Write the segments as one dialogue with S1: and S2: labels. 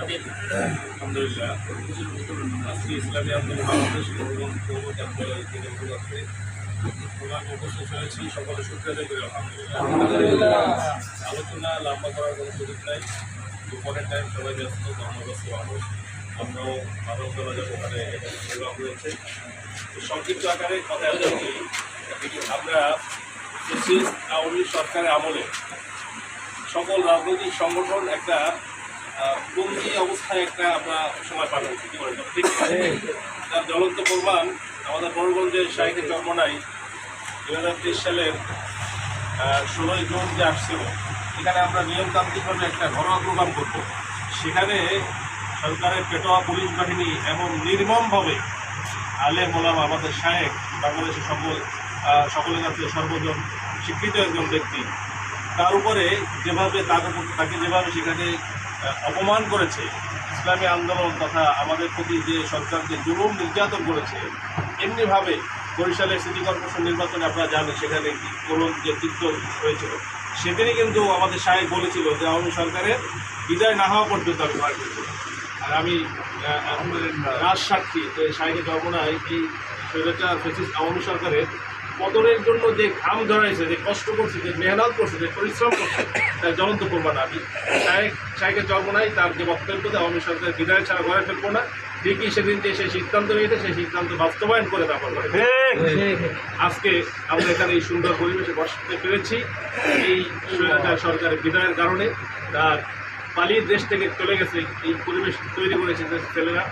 S1: আলহামদুলিল্লাহ। আজকে ইসলামী আন্দোলন বাংলাদেশ উপস্থিত হয়েছি সকলে সুখ্যাত করে আলহামদুলিল্লাহ। আলোচনা লম্বা করার কোনো সুযোগ নাই। দুপুরের টাইম সবাই ব্যস্ত কর্মব্যস্ত মানুষ। আমরাও ভালো করা যাব ওখানে প্রোগ্রাম তো সংক্ষিপ্ত আকারে কথা বলি আমরা ব্রিটিশ আওয়ামী সরকারের আমলে সকল রাজনৈতিক সংগঠন একটা বন্দি অবস্থায় একটা আমরা সময় পার করছি কি বলেন? ঠিক তার জ্বলন্ত প্রমাণ আমাদের বড়গঞ্জের শাহিকে চর্মনাই দু হাজার তেইশ সালের ষোলোই জুন যে আসছিল এখানে আমরা নিয়মতান্ত্রিকভাবে একটা ঘরোয়া প্রোগ্রাম করব। সেখানে সরকারের পেটোয়া পুলিশ বাহিনী এমন নির্মমভাবে আলে মোলাম আমাদের শায়েক বাংলাদেশের সকল সকলের কাছে সর্বজন স্বীকৃত একজন ব্যক্তি তার উপরে যেভাবে তার তাকে যেভাবে সেখানে অপমান করেছে ইসলামী আন্দোলন তথা আমাদের প্রতি যে সরকার যে জুলুম নির্যাতন করেছে, এমনিভাবে বরিশালের সিটি কর্পোরেশন নির্বাচনে আপনারা জানেন সেখানে করুণ যে চিত্র হয়েছিল, সেদিনই কিন্তু আমাদের সাহেব বলেছিল যে আওয়ামী সরকারের বিদায় না হওয়া পর্যন্ত আমি করছি আর আমি রাজ সাক্ষী যে সাহেবের জন্মনায় এই স্বৈরাচার ফেসিস আওয়ামী সরকারের পতনের জন্য যে ঘাম ধরাইছে যে কষ্ট করছে যে মেহনত করছে যে পরিশ্রম করছে তার জ্বলন্ত প্রমাণ আমি। শাহেক শাহেকের জন্মনাই তার যে বক্তব্য দেয় আমি সরকারের বিদায় ছাড়া ঘরে ফেলব না। ঠিকই সেদিন যে সেই সিদ্ধান্ত নিয়েছে সেই সিদ্ধান্ত বাস্তবায়ন করে তারপর করে আজকে আমরা এখানে এই সুন্দর পরিবেশে বসতে পেরেছি। এই সরকারের বিদায়ের কারণে তার পালিয়ে দেশ থেকে চলে গেছে এই পরিবেশ তৈরি করেছে যে ছেলেরা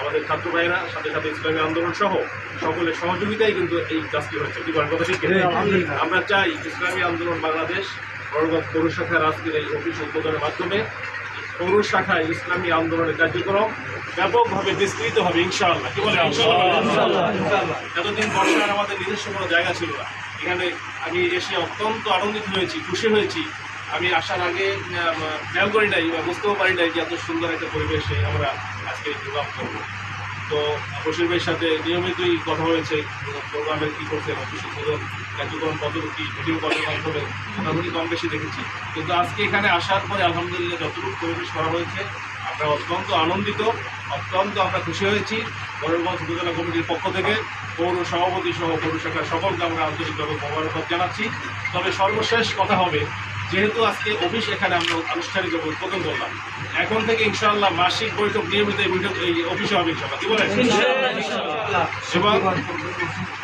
S1: আমাদের ছাত্র ভাইয়েরা সাথে সাথে ইসলামী আন্দোলন সহ সকলের সহযোগিতাই কিন্তু এই কাজটি হয়েছে কি কথা ঠিক আমরা চাই ইসলামী আন্দোলন বাংলাদেশ বড়গঞ্জ পৌর শাখার আজকের এই অফিস উদ্বোধনের মাধ্যমে পৌর শাখায় ইসলামী আন্দোলনের কার্যক্রম ব্যাপকভাবে বিস্তৃত হবে ইনশাআল্লাহ। কি বলে এতদিন বর্ষার আমাদের নিজস্ব কোনো জায়গা ছিল না। এখানে আমি এসে অত্যন্ত আনন্দিত হয়েছি খুশি হয়েছি। আমি আসার আগে খেয়াল করি নাই বা বুঝতেও পারি নাই যে এত সুন্দর একটা পরিবেশে আমরা আজকে প্রোগ্রাম করব। তো বশির ভাইয়ের সাথে নিয়মিতই কথা হয়েছে প্রোগ্রামের কী করছে অফিস উদ্বোধন কার্যক্রম কতটুকু কি ভিডিও কলের মাধ্যমে মোটামুটি কম বেশি দেখেছি। কিন্তু আজকে এখানে আসার পরে আলহামদুলিল্লাহ যতটুকু পরিবেশ করা হয়েছে, আমরা অত্যন্ত আনন্দিত, অত্যন্ত আমরা খুশি হয়েছি। বরগঞ্জ উপজেলা কমিটির পক্ষ থেকে পৌর সভাপতি সহ পৌর শাখার সকলকে আমরা আন্তরিকভাবে মোবারকবাদ জানাচ্ছি। তবে সর্বশেষ কথা হবে যেহেতু আজকে অফিস এখানে আমরা আনুষ্ঠানিকভাবে উদ্বোধন করলাম এখন থেকে ইনশাআল্লাহ মাসিক বৈঠক নিয়মিত এই বৈঠক এই অফিসে হবে ইনশাআল্লাহ। কি বলেন? এবং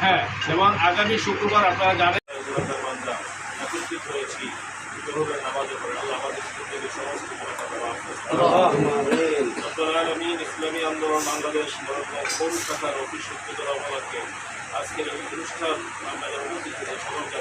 S1: হ্যাঁ এবং আগামী শুক্রবার আপনারা জানেন একত্রিত হয়েছি ইসলামী আন্দোলন বাংলাদেশ শাখার অফিস উদ্বোধন উপলক্ষে আজকের এই অনুষ্ঠান অনুমতি সকলকে